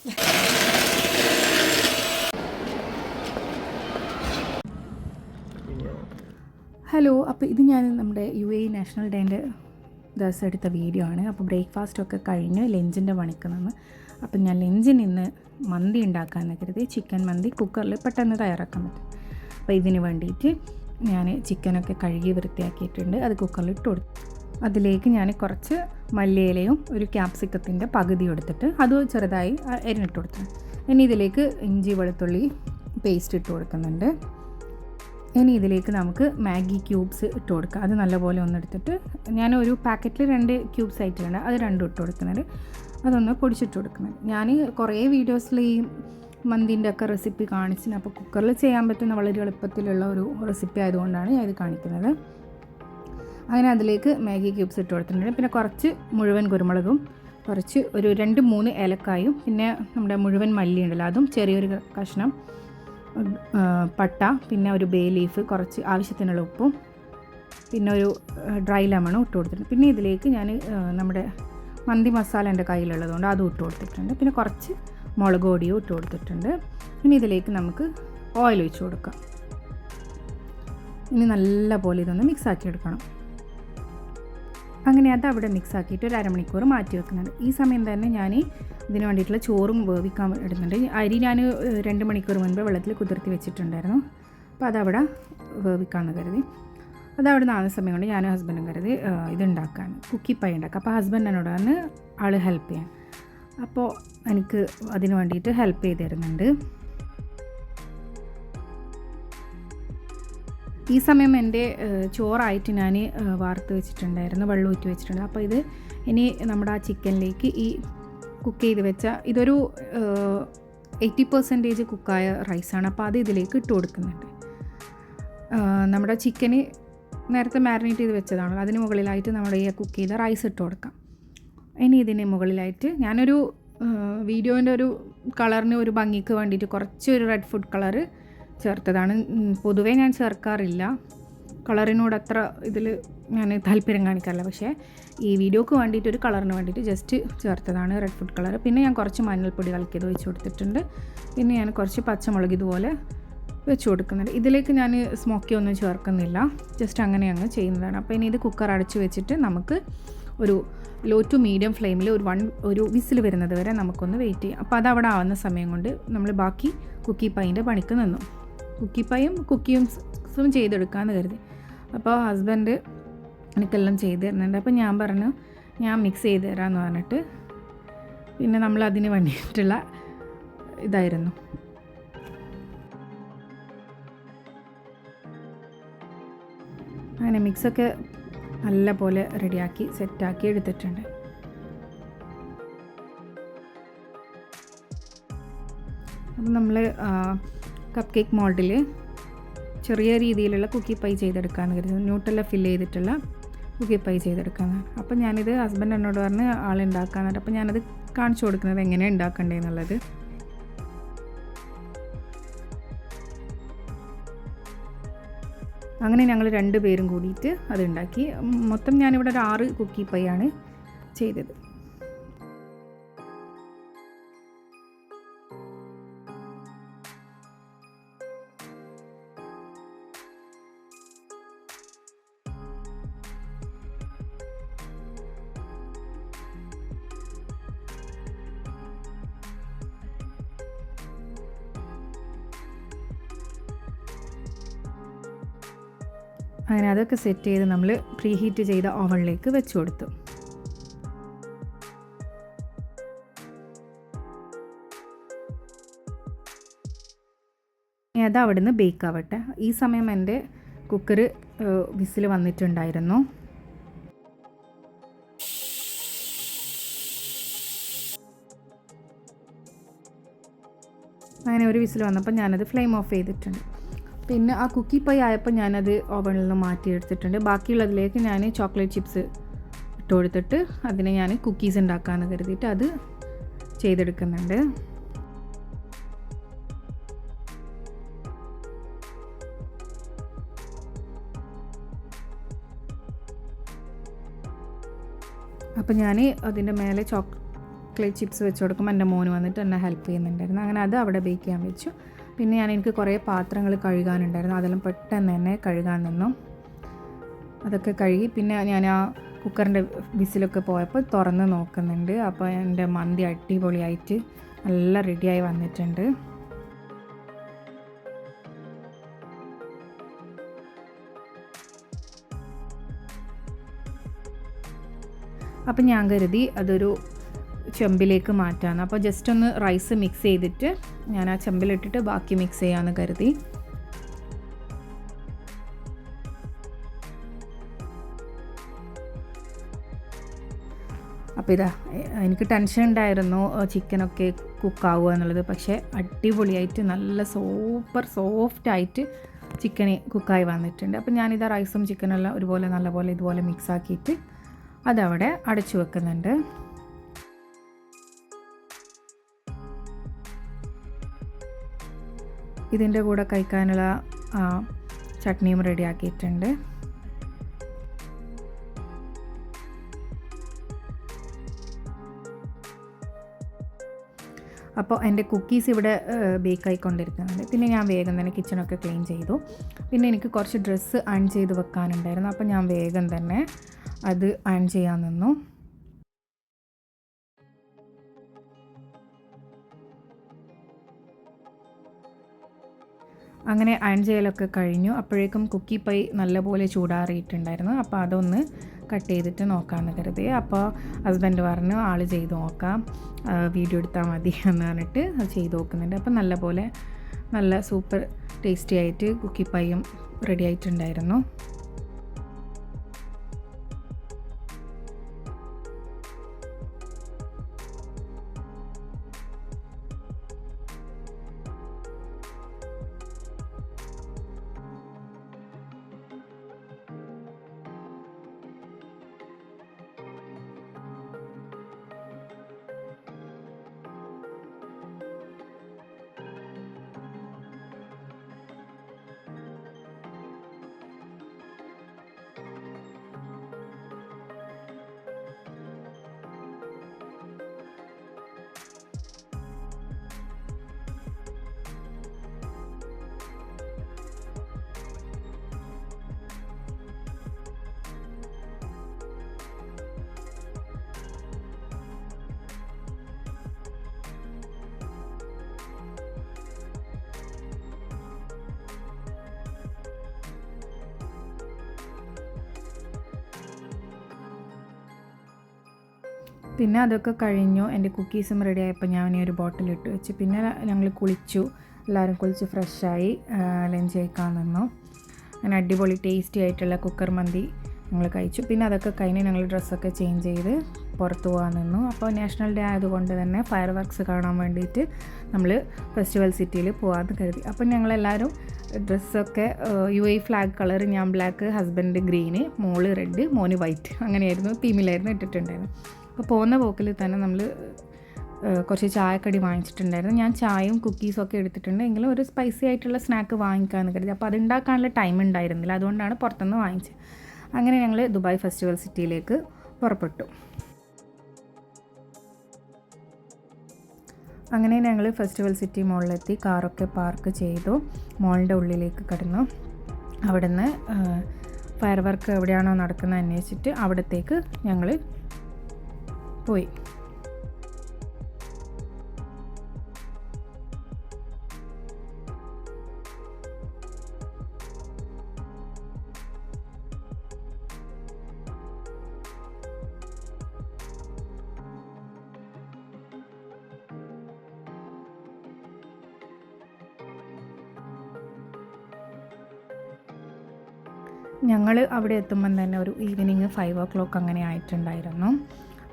Hello അപ്പോൾ ഇത് ഞാൻ നമ്മുടെ യു എ നാഷണൽ ഡേന്റെ ദിവസം എടുത്ത വീഡിയോ ആണ്. അപ്പോൾ ബ്രേക്ക്ഫാസ്റ്റ് ഒക്കെ കഴിഞ്ഞ് ലഞ്ചിന്റെ പണിക്ക് നിന്ന് അപ്പം ഞാൻ ലഞ്ചിന് ഇന്ന് മന്തി ഉണ്ടാക്കാമെന്ന് കരുതി. ചിക്കൻ മന്തി കുക്കറിൽ പെട്ടെന്ന് തയ്യാറാക്കാൻ പറ്റും. അപ്പോൾ ഇതിന് വേണ്ടിയിട്ട് ഞാൻ ചിക്കനൊക്കെ കഴുകി വൃത്തിയാക്കിയിട്ടുണ്ട്. അത് കുക്കറിൽ ഇട്ട് കൊടുത്തു അതിലേക്ക് ഞാൻ കുറച്ച് മല്ലിയിലയും ഒരു ക്യാപ്സിക്കത്തിന്റെ പകുതി എടുത്തിട്ട് അത് ചെറുതായി എരിഞ്ഞിട്ട് കൊടുത്തു. ഇനി ഇതിലേക്ക് ഇഞ്ചി വെളുത്തുള്ളി പേസ്റ്റ് ഇട്ട് കൊടുക്കുന്നുണ്ട്. ഇനി ഇതിലേക്ക് നമുക്ക് മാഗി ക്യൂബ്സ് ഇട്ട് കൊടുക്കുക അത് നല്ലപോലെ ഒന്ന് എടുത്തിട്ട് ഞാൻ ഒരു പാക്കറ്റിൽ രണ്ട് ക്യൂബ്സ് ആയിട്ടുണ്ട് അത് രണ്ടും ഇട്ട് കൊടുക്കുന്നുണ്ട് അതൊന്ന് പൊടിച്ചിട്ട് കൊടുക്കുന്നത് ഞാൻ കുറേ വീഡിയോസിൽ ഈ മന്തിന്റെ ഒക്കെ റെസിപ്പി കാണിച്ചിന് അപ്പോൾ കുക്കറിൽ ചെയ്യാൻ പറ്റുന്ന വളരെ എളുപ്പത്തിലുള്ള ഒരു റെസിപ്പി ആയതുകൊണ്ടാണ് ഞാൻ ഇത് കാണിക്കുന്നത്. അങ്ങനെ അതിലേക്ക് മാഗി ക്യൂബ്സ് ഇട്ട് കൊടുത്തിട്ടുണ്ട്. പിന്നെ കുറച്ച് മുഴുവൻ കുരുമുളകും കുറച്ച് ഒരു രണ്ട് മൂന്ന് ഏലക്കായും പിന്നെ നമ്മുടെ മുഴുവൻ മല്ലി ഉണ്ടല്ലോ അതും ചെറിയൊരു കഷ്ണം പട്ട പിന്നെ ഒരു ബേ ലീഫ് കുറച്ച് ആവശ്യത്തിനുള്ള ഉപ്പും പിന്നെ ഒരു ഡ്രൈ ലെമണും ഇട്ട് കൊടുത്തിട്ടുണ്ട്. പിന്നെ ഇതിലേക്ക് ഞാൻ നമ്മുടെ മന്തി മസാല എന്റെ കയ്യിലുള്ളതുകൊണ്ട് അതും ഇട്ട് കൊടുത്തിട്ടുണ്ട്. പിന്നെ കുറച്ച് മുളക് പൊടിയും ഇട്ട് കൊടുത്തിട്ടുണ്ട്. ഇനി ഇതിലേക്ക് നമുക്ക് ഓയിൽ ഒഴിച്ച് കൊടുക്കാം. ഇനി നല്ല പോലെ ഇതൊന്ന് മിക്സ് ആക്കി എടുക്കണം. അങ്ങനെ അത് അവിടെ മിക്സ് ആക്കിയിട്ട് ഒരു അരമണിക്കൂർ മാറ്റി വെക്കുന്നുണ്ട്. ഈ സമയം തന്നെ ഞാൻ ഇതിന് വേണ്ടിയിട്ടുള്ള ചോറും വേവിക്കാൻ ഇടുന്നുണ്ട്. അരി ഞാൻ രണ്ട് മണിക്കൂർ മുൻപ് വെള്ളത്തിൽ കുതിർത്തി വെച്ചിട്ടുണ്ടായിരുന്നു. അപ്പോൾ അതവിടെ വേവിക്കാമെന്ന് കരുതി. അതവിടെ നാല് സമയം കൊണ്ട് ഞാനും ഹസ്ബൻഡും കരുതി ഇതുണ്ടാക്കാൻ പൈ ഉണ്ടാക്കാം. അപ്പോൾ ഹസ്ബൻഡ് എന്നോട് വന്ന് ആൾ ഹെൽപ്പ് ചെയ്യാൻ. അപ്പോൾ എനിക്ക് അതിന് വേണ്ടിയിട്ട് ഹെൽപ്പ് ചെയ്ത് തരുന്നുണ്ട്. ഈ സമയം എന്റെ ചോറായിട്ട് ഞാൻ വാർത്ത് വെച്ചിട്ടുണ്ടായിരുന്നു വെള്ളം ഊറ്റി വെച്ചിട്ടുണ്ട്. അപ്പോൾ ഇത് ഇനി നമ്മുടെ ആ ചിക്കനിലേക്ക് ഈ കുക്ക് ചെയ്ത് വെച്ച ഇതൊരു എയ്റ്റി പെർസെന്റേജ് കുക്കായ റൈസാണ്. അപ്പോൾ അത് ഇതിലേക്ക് ഇട്ട് കൊടുക്കുന്നുണ്ട്. നമ്മുടെ ചിക്കന് നേരത്തെ മാരിനേറ്റ് ചെയ്ത് വെച്ചതാണല്ലോ. അതിന് മുകളിലായിട്ട് നമ്മൾ ഈ കുക്ക് ചെയ്ത റൈസ് ഇട്ട് കൊടുക്കാം. ഇനി ഇതിന് മുകളിലായിട്ട് ഞാനൊരു വീഡിയോന്റെ ഒരു കളറിന് ഒരു ഭംഗിക്ക് വേണ്ടിയിട്ട് കുറച്ചൊരു റെഡ് ഫുഡ് കളറ് ചേർത്തതാണ്. പൊതുവേ ഞാൻ ചേർക്കാറില്ല. കളറിനോട് അത്ര ഇതിൽ ഞാൻ താല്പര്യം കാണിക്കാറില്ല. പക്ഷേ ഈ വീഡിയോക്ക് വേണ്ടിയിട്ട് ഒരു കളറിന് വേണ്ടിയിട്ട് ജസ്റ്റ് ചേർത്തതാണ് റെഡ് ഫുഡ് കളർ പിന്നെ ഞാൻ കുറച്ച് മഞ്ഞൾപ്പൊടി കലക്കിയത് വെച്ച് കൊടുത്തിട്ടുണ്ട്. പിന്നെ ഞാൻ കുറച്ച് പച്ചമുളക് ഇതുപോലെ വെച്ച് കൊടുക്കുന്നുണ്ട്. ഇതിലേക്ക് ഞാൻ സ്മോക്കി ഒന്നും ചേർക്കുന്നില്ല. ജസ്റ്റ് അങ്ങനെ അങ്ങ് ചെയ്യുന്നതാണ്. അപ്പോൾ ഇനി ഇത് കുക്കർ അടച്ച് വെച്ചിട്ട് നമുക്ക് ഒരു ലോ ടു മീഡിയം ഫ്ലെയിമിൽ ഒരു വൺ ഒരു വിസിൽ വരുന്നത് വരെ നമുക്കൊന്ന് വെയിറ്റ് ചെയ്യാം. അപ്പോൾ അതവിടെ ആവുന്ന സമയം കൊണ്ട് നമ്മൾ ബാക്കി കുക്കി പൈന്റെ പണിക്ക് നിന്നു. കുക്കി പൈയും കുക്കിയും ചെയ്തെടുക്കാമെന്ന് കരുതി. അപ്പോൾ ഹസ്ബൻഡ് എനിക്കെല്ലാം ചെയ്ത് തരുന്നുണ്ട്. അപ്പോൾ ഞാൻ പറഞ്ഞു ഞാൻ മിക്സ് ചെയ്ത് തരാമെന്ന് പറഞ്ഞിട്ട് പിന്നെ നമ്മൾ അതിന് വേണ്ടിയിട്ടുള്ള ഇതായിരുന്നു. അങ്ങനെ മിക്സൊക്കെ നല്ല പോലെ റെഡിയാക്കി സെറ്റാക്കി എടുത്തിട്ടുണ്ട്. അപ്പം നമ്മൾ കപ്പ് കേക്ക് മോൾഡിൽ ചെറിയ രീതിയിലുള്ള കുക്കി പൈ ചെയ്തെടുക്കാമെന്ന് കരുതുന്നു ന്യൂട്ടെല്ലാം ഫില്ല് ചെയ്തിട്ടുള്ള കുക്കി പൈ ചെയ്തെടുക്കാമെന്ന് അപ്പം ഞാനിത് ഹസ്ബൻഡ് എന്നോട് പറഞ്ഞ് ആളുണ്ടാക്കാന്നുണ്ട് അപ്പം ഞാനത് കാണിച്ചു കൊടുക്കുന്നത് എങ്ങനെയാണ് ഉണ്ടാക്കേണ്ടതെന്നുള്ളത് അങ്ങനെ ഞങ്ങൾ രണ്ട് പേരും കൂടിയിട്ട് അതുണ്ടാക്കി മൊത്തം ഞാനിവിടെ ഒരു ആറ് കുക്കി പൈ ആണ് ചെയ്തത്. അങ്ങനെ അതൊക്കെ സെറ്റ് ചെയ്ത് നമ്മൾ പ്രീ ഹീറ്റ് ചെയ്ത ഓവനിലേക്ക് വെച്ച് കൊടുത്തു. അത് അവിടുന്ന് ബേക്ക് ആവട്ടെ. ഈ സമയം എന്റെ കുക്കർ വിസിൽ വന്നിട്ടുണ്ടായിരുന്നു. അങ്ങനെ ഒരു വിസിൽ വന്നപ്പോൾ ഞാനത് ഫ്ലെയിം ഓഫ് ചെയ്തിട്ടുണ്ട്. പിന്നെ ആ കുക്കി പൈ ആയപ്പോൾ ഞാനത് ഓവനിൽ നിന്ന് മാറ്റിയെടുത്തിട്ടുണ്ട്. ബാക്കിയുള്ളതിലേക്ക് ഞാൻ ചോക്ലേറ്റ് ചിപ്സ് ഇട്ട് കൊടുത്തിട്ട് അതിനെ ഞാൻ കുക്കീസ് ഉണ്ടാക്കാമെന്ന് കരുതിയിട്ട് അത് ചെയ്തെടുക്കുന്നുണ്ട്. അപ്പം ഞാൻ അതിന്റെ മേലെ ചോക്ലേറ്റ് ചിപ്സ് വെച്ച് കൊടുക്കുമ്പോൾ എന്റെ മോന് വന്നിട്ട് എന്നെ ഹെൽപ്പ് ചെയ്യുന്നുണ്ടായിരുന്നു. അങ്ങനെ അത് അവിടെ ബേക്ക് ചെയ്യാൻ വെച്ചു. പിന്നെ ഞാൻ എനിക്ക് കുറേ പാത്രങ്ങൾ കഴുകാനുണ്ടായിരുന്നു. അതെല്ലാം പെട്ടെന്ന് തന്നെ കഴുകാൻ നിന്നു. അതൊക്കെ കഴുകി പിന്നെ ഞാൻ ആ കുക്കറിന്റെ വിസിലൊക്കെ പോയപ്പോൾ തുറന്ന് നോക്കുന്നുണ്ട്. അപ്പോൾ എന്റെ മന്തി അടിപൊളിയായിട്ട് നല്ല റെഡിയായി വന്നിട്ടുണ്ട്. അപ്പം ഞാൻ കരുതി അതൊരു ചെമ്പിലേക്ക് മാറ്റാമെന്ന്. അപ്പോൾ ജസ്റ്റ് ഒന്ന് റൈസ് മിക്സ് ചെയ്തിട്ട് ഞാൻ ആ ചെമ്പിലിട്ടിട്ട് ബാക്കി മിക്സ് ചെയ്യാമെന്ന് കരുതി. അപ്പോൾ ഇതാ എനിക്ക് ടെൻഷൻ ഉണ്ടായിരുന്നു ചിക്കനൊക്കെ കുക്കാവുക എന്നുള്ളത്. പക്ഷേ അടിപൊളിയായിട്ട് നല്ല സൂപ്പർ സോഫ്റ്റ് സോഫ്റ്റായിട്ട് ചിക്കന് കുക്കായി വന്നിട്ടുണ്ട്. അപ്പോൾ ഞാനിതാ റൈസും ചിക്കനെല്ലാം ഒരുപോലെ നല്ലപോലെ ഇതുപോലെ മിക്സ് ആക്കിയിട്ട് അതവിടെ അടച്ചു വെക്കുന്നുണ്ട്. ഇതിന്റെ കൂടെ കഴിക്കാനുള്ള ചട്നിയും റെഡിയാക്കിയിട്ടുണ്ട്. അപ്പോൾ എന്റെ കുക്കീസ് ഇവിടെ ബേക്ക് ആയിക്കൊണ്ടിരിക്കുന്നുണ്ട്. പിന്നെ ഞാൻ വേഗം തന്നെ കിച്ചണൊക്കെ ക്ലീൻ ചെയ്തു. പിന്നെ എനിക്ക് കുറച്ച് ഡ്രസ്സ് അൺ ചെയ്ത് വെക്കാനുണ്ടായിരുന്നു. അപ്പോൾ ഞാൻ വേഗം തന്നെ അത് അൺ ചെയ്യാൻ നിന്നു. അങ്ങനെ അയൺ ചെയ്യലൊക്കെ കഴിഞ്ഞു. അപ്പോഴേക്കും കുക്കി പൈ നല്ലപോലെ ചൂടാറിയിട്ടുണ്ടായിരുന്നു. അപ്പോൾ അതൊന്ന് കട്ട് ചെയ്തിട്ട് നോക്കാമെന്ന് കരുതി. അപ്പോൾ ഹസ്ബൻഡ് പറഞ്ഞു ആൾ ചെയ്ത് നോക്കാം. വീഡിയോ എടുത്താൽ മതി എന്ന് പറഞ്ഞിട്ട് ചെയ്ത് നോക്കുന്നുണ്ട്. അപ്പോൾ നല്ലപോലെ നല്ല സൂപ്പർ ടേസ്റ്റി ആയിട്ട് കുക്കി പൈയും റെഡി ആയിട്ടുണ്ടായിരുന്നു. പിന്നെ അതൊക്കെ കഴിഞ്ഞു. എന്റെ കുക്കീസും റെഡി ആയപ്പോൾ ഞാൻ ഒരു ബോട്ടിലിട്ട് വെച്ച്. പിന്നെ ഞങ്ങൾ കുളിച്ചു. എല്ലാവരും കുളിച്ച് ഫ്രഷായി ലഞ്ച് കഴിക്കാൻ നിന്നു. അങ്ങനെ അടിപൊളി ടേസ്റ്റി ആയിട്ടുള്ള കുക്കർ മന്തി ഞങ്ങൾ കഴിച്ചു. പിന്നെ അതൊക്കെ കഴിഞ്ഞ് ഞങ്ങൾ ഡ്രസ്സൊക്കെ ചേഞ്ച് ചെയ്ത് പുറത്ത് പോകാൻ നിന്നു. അപ്പോൾ നാഷണൽ ഡേ ആയതുകൊണ്ട് തന്നെ ഫയർ വർക്ക്സ് കാണാൻ വേണ്ടിയിട്ട് നമ്മൾ ഫെസ്റ്റിവൽ സിറ്റിയിൽ പോകാമെന്ന് കരുതി. അപ്പം ഞങ്ങളെല്ലാവരും ഡ്രസ്സൊക്കെ യു എ ഫ്ലാഗ് കളർ ഞാൻ ബ്ലാക്ക് ഹസ്ബൻഡ് ഗ്രീന് മോൾ റെഡ് മോന് വൈറ്റ് അങ്ങനെയായിരുന്നു തീമിലായിരുന്നു ഇട്ടിട്ടുണ്ടായിരുന്നു അപ്പോൾ പോകുന്ന പോക്കിൽ തന്നെ നമ്മൾ കുറച്ച് ചായക്കടി വാങ്ങിച്ചിട്ടുണ്ടായിരുന്നു. ഞാൻ ചായയും കുക്കീസും ഒക്കെ എടുത്തിട്ടുണ്ട്. എങ്കിലും ഒരു സ്പൈസി ആയിട്ടുള്ള സ്നാക്ക് വാങ്ങിക്കാമെന്ന് കരുതി. അപ്പോൾ അതുണ്ടാക്കാനുള്ള ടൈം ഉണ്ടായിരുന്നില്ല. അതുകൊണ്ടാണ് പുറത്തുനിന്ന് വാങ്ങിച്ചത്. അങ്ങനെ ഞങ്ങൾ ദുബായ് ഫെസ്റ്റിവൽ സിറ്റിയിലേക്ക് പുറപ്പെട്ടു. അങ്ങനെ ഞങ്ങൾ ഫെസ്റ്റിവൽ സിറ്റി മോളിലെത്തി കാറൊക്കെ പാർക്ക് ചെയ്തു. മോളിന്റെ ഉള്ളിലേക്ക് കടന്നു. അവിടുന്ന് ഫയർ വർക്ക് എവിടെയാണോ നടക്കുന്നത് അന്വേഷിച്ചിട്ട് അവിടത്തേക്ക് ഞങ്ങൾ പോയി. ഞങ്ങൾ അവിടെ എത്തുമ്പം തന്നെ ഒരു ഈവനിങ് ഫൈവ് ഓ ക്ലോക്ക് അങ്ങനെ ആയിട്ടുണ്ടായിരുന്നു.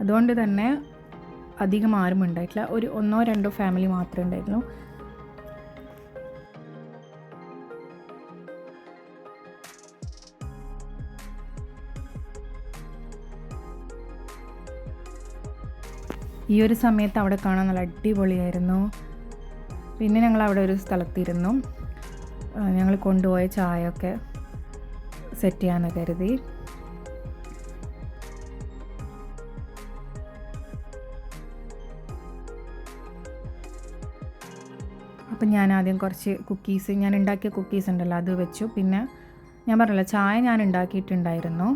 അതുകൊണ്ട് തന്നെ അധികം ആരും ഉണ്ടായിട്ടില്ല. ഒരു ഒന്നോ രണ്ടോ ഫാമിലി മാത്രമേ ഉണ്ടായിരുന്നു ഈ ഒരു സമയത്ത് അവിടെ കാണാൻ നല്ല അടിപൊളിയായിരുന്നു. പിന്നെ ഞങ്ങൾ അവിടെ ഒരു സ്ഥലത്തിരുന്നു. ഞങ്ങൾ കൊണ്ടുപോയ ചായയൊക്കെ സെറ്റ് ചെയ്യാമെന്ന് കരുതി. അപ്പം ഞാൻ ആദ്യം കുറച്ച് കുക്കീസ് ഞാൻ ഉണ്ടാക്കിയ കുക്കീസ് ഉണ്ടല്ലോ അത് വെച്ചു. പിന്നെ ഞാൻ പറഞ്ഞല്ലോ ചായ ഞാൻ ഉണ്ടാക്കിയിട്ടുണ്ടായിരുന്നു.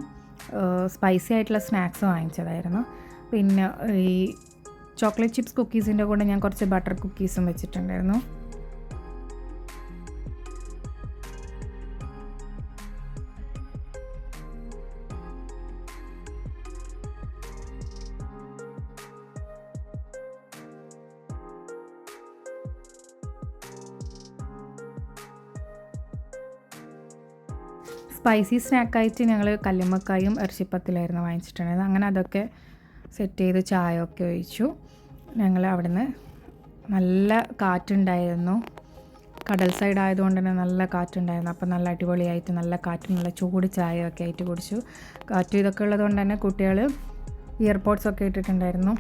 സ്പൈസി ആയിട്ടുള്ള സ്നാക്സ് വാങ്ങിച്ചതായിരുന്നു. പിന്നെ ഈ ചോക്ലേറ്റ് ചിപ്സ് കുക്കീസിന്റെ കൂടെ ഞാൻ കുറച്ച് ബട്ടർ കുക്കീസും വെച്ചിട്ടുണ്ടായിരുന്നു. സ്പൈസി സ്നാക്കായിട്ട് ഞങ്ങൾ കല്ലുമ്മക്കായും ഇറച്ചിപ്പത്തിലായിരുന്നു വാങ്ങിച്ചിട്ടുണ്ടായത് അങ്ങനെ അതൊക്കെ സെറ്റ് ചെയ്ത് ചായ ഒക്കെ ഒഴിച്ചു. ഞങ്ങൾ അവിടുന്ന് നല്ല കാറ്റുണ്ടായിരുന്നു. കടൽ സൈഡ് ആയതുകൊണ്ട് തന്നെ നല്ല കാറ്റുണ്ടായിരുന്നു. അപ്പോൾ നല്ല അടിപൊളിയായിട്ട് നല്ല കാറ്റും നല്ല ചൂട് ചായ ഒക്കെ ആയിട്ട് കുടിച്ചു. കാറ്റ് ഇതൊക്കെ ഉള്ളതുകൊണ്ട് തന്നെ കുട്ടികൾ ഇയർപോഡ്സ് ഒക്കെ ഇട്ടിട്ടുണ്ടായിരുന്നു.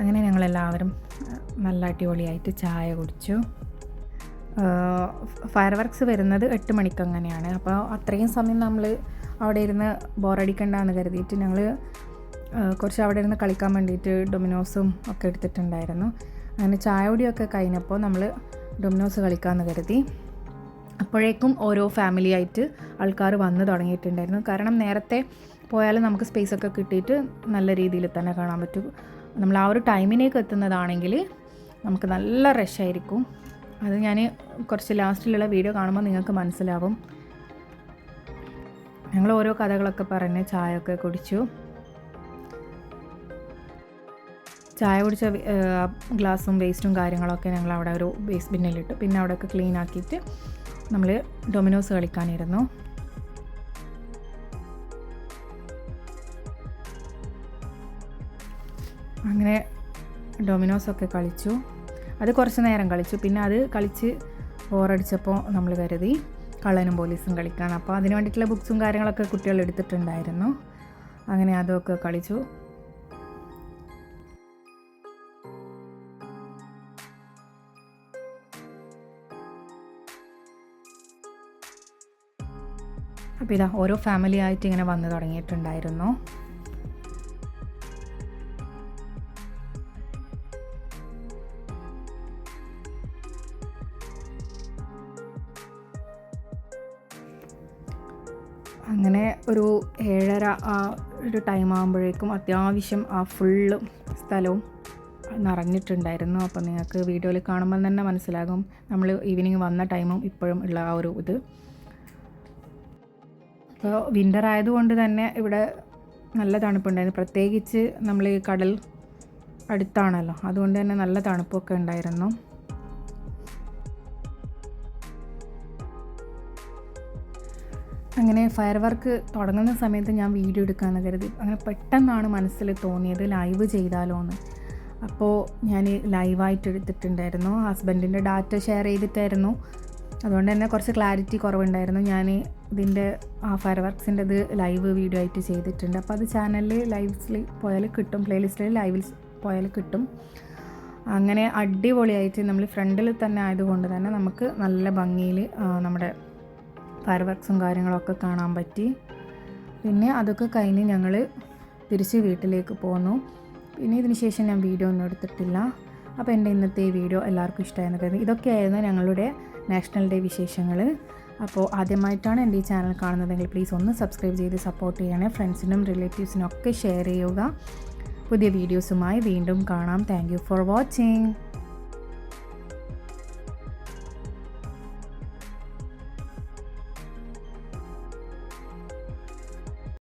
അങ്ങനെ ഞങ്ങളെല്ലാവരും നല്ല അടിപൊളിയായിട്ട് ചായ കുടിച്ചു. ഫയർ വർക്ക്സ് വരുന്നത് എട്ട് മണിക്ക് അങ്ങനെയാണ്. അപ്പോൾ അത്രയും സമയം നമ്മൾ അവിടെ ഇരുന്ന് ബോറടിക്കണ്ടെന്ന് കരുതിയിട്ട് ഞങ്ങൾ കുറച്ച് അവിടെ ഇരുന്ന് കളിക്കാൻ വേണ്ടിയിട്ട് ഡൊമിനോസും ഒക്കെ എടുത്തിട്ടുണ്ടായിരുന്നു. അങ്ങനെ ചായപൊടിയൊക്കെ കഴിഞ്ഞപ്പോൾ നമ്മൾ ഡൊമിനോസ് കളിക്കാമെന്ന് കരുതി. അപ്പോഴേക്കും ഓരോ ഫാമിലി ആയിട്ട് ആൾക്കാർ വന്ന് തുടങ്ങിയിട്ടുണ്ടായിരുന്നു. കാരണം നേരത്തെ പോയാൽ നമുക്ക് സ്പേസ് ഒക്കെ കിട്ടിയിട്ട് നല്ല രീതിയിൽ തന്നെ കാണാൻ പറ്റും. നമ്മൾ ആ ഒരു ടൈമിനേക്ക് എത്തുന്നതാണെങ്കിൽ നമുക്ക് നല്ല റഷായിരിക്കും അത് ഞാൻ കുറച്ച് ലാസ്റ്റിലുള്ള വീഡിയോ കാണുമ്പോൾ നിങ്ങൾക്ക് മനസ്സിലാവും. ഞങ്ങൾ ഓരോ കഥകളൊക്കെ പറഞ്ഞ് ചായ ഒക്കെ കുടിച്ചു. ചായ കുടിച്ച ഗ്ലാസും വേസ്റ്റും കാര്യങ്ങളൊക്കെ ഞങ്ങൾ അവിടെ ഒരു വേസ്റ്റ് ബിന്നിലിട്ടു. പിന്നെ അവിടെയൊക്കെ ക്ലീൻ ആക്കിയിട്ട് നമ്മൾ ഡൊമിനോസ് കളിക്കാനിരുന്നു. അങ്ങനെ ഡൊമിനോസൊക്കെ കളിച്ചു. അത് കുറച്ച് നേരം കളിച്ചു. പിന്നെ അത് കളിച്ച് ബോറടിച്ചപ്പോൾ നമ്മൾ കരുതി കള്ളനും പോലീസും കളിക്കാൻ അപ്പോൾ അതിന് വേണ്ടിയിട്ടുള്ള ബുക്സും കാര്യങ്ങളൊക്കെ കുട്ടികൾ എടുത്തിട്ടുണ്ടായിരുന്നു. അങ്ങനെ അതൊക്കെ കളിച്ചു. അപ്പോൾ ഇതാ ഓരോ ഫാമിലി ആയിട്ട് ഇങ്ങനെ വന്നു തുടങ്ങിയിട്ടുണ്ടായിരുന്നു. ഒരു ടൈം ആകുമ്പോഴേക്കും അത്യാവശ്യം ആ ഫുള്ള് സ്ഥലവും നിറഞ്ഞിട്ടുണ്ടായിരുന്നു. അപ്പോൾ നിങ്ങൾക്ക് വീഡിയോയിൽ കാണുമ്പോൾ തന്നെ മനസ്സിലാകും നമ്മൾ ഈവനിങ് വന്ന ടൈമും ഇപ്പോഴും ഉള്ള ആ ഒരു ഇത്. അപ്പോൾ വിന്റർ ആയതുകൊണ്ട് തന്നെ ഇവിടെ നല്ല തണുപ്പുണ്ടായിരുന്നു. പ്രത്യേകിച്ച് നമ്മൾ ഈ കടൽ അടുത്താണല്ലോ. അതുകൊണ്ട് തന്നെ നല്ല തണുപ്പൊക്കെ ഉണ്ടായിരുന്നു. അങ്ങനെ ഫയർ വർക്ക് തുടങ്ങുന്ന സമയത്ത് ഞാൻ വീഡിയോ എടുക്കാമെന്ന് കരുതി. അങ്ങനെ പെട്ടെന്നാണ് മനസ്സിൽ തോന്നിയത് ലൈവ് ചെയ്താലോ എന്ന്. അപ്പോൾ ഞാൻ ലൈവായിട്ട് എടുത്തിട്ടുണ്ടായിരുന്നു. ഹസ്ബൻഡിന്റെ ഡാറ്റ ഷെയർ ചെയ്തിട്ടായിരുന്നു. അതുകൊണ്ട് തന്നെ കുറച്ച് ക്ലാരിറ്റി കുറവുണ്ടായിരുന്നു. ഞാൻ ഇതിന്റെ ആ ഫയർ വർക്ക്സിന്റെ ഇത് ലൈവ് വീഡിയോ ആയിട്ട് ചെയ്തിട്ടുണ്ട്. അപ്പോൾ അത് ചാനലിൽ ലൈവ്സിൽ പോയാൽ കിട്ടും. പ്ലേലിസ്റ്റിൽ ലൈവിൽ പോയാൽ കിട്ടും. അങ്ങനെ അടിപൊളിയായിട്ട് നമ്മൾ ഫ്രണ്ടിൽ തന്നെ ആയതുകൊണ്ട് തന്നെ നമുക്ക് നല്ല ഭംഗിയിൽ നമ്മുടെ ഫയർ വർക്ക്സും കാര്യങ്ങളൊക്കെ കാണാൻ പറ്റി. പിന്നെ അതൊക്കെ കഴിഞ്ഞ് ഞങ്ങൾ തിരിച്ച് വീട്ടിലേക്ക് പോന്നു. പിന്നെ ഇതിന് ശേഷം ഞാൻ വീഡിയോ ഒന്നും എടുത്തിട്ടില്ല. അപ്പോൾ എന്റെ ഇന്നത്തെ ഈ വീഡിയോ എല്ലാവർക്കും ഇഷ്ടമായെന്ന് കരുതി. ഇതൊക്കെയായിരുന്നു ഞങ്ങളുടെ നാഷണൽ ഡേ വിശേഷങ്ങൾ അപ്പോൾ ആദ്യമായിട്ടാണ് എന്റെ ഈ ചാനൽ കാണുന്നതെങ്കിൽ പ്ലീസ് ഒന്ന് സബ്സ്ക്രൈബ് ചെയ്ത് സപ്പോർട്ട് ചെയ്യണേ. ഫ്രണ്ട്സിനും റിലേറ്റീവ്സിനും ഒക്കെ ഷെയർ ചെയ്യുക. പുതിയ വീഡിയോസുമായി വീണ്ടും കാണാം. Thank for watching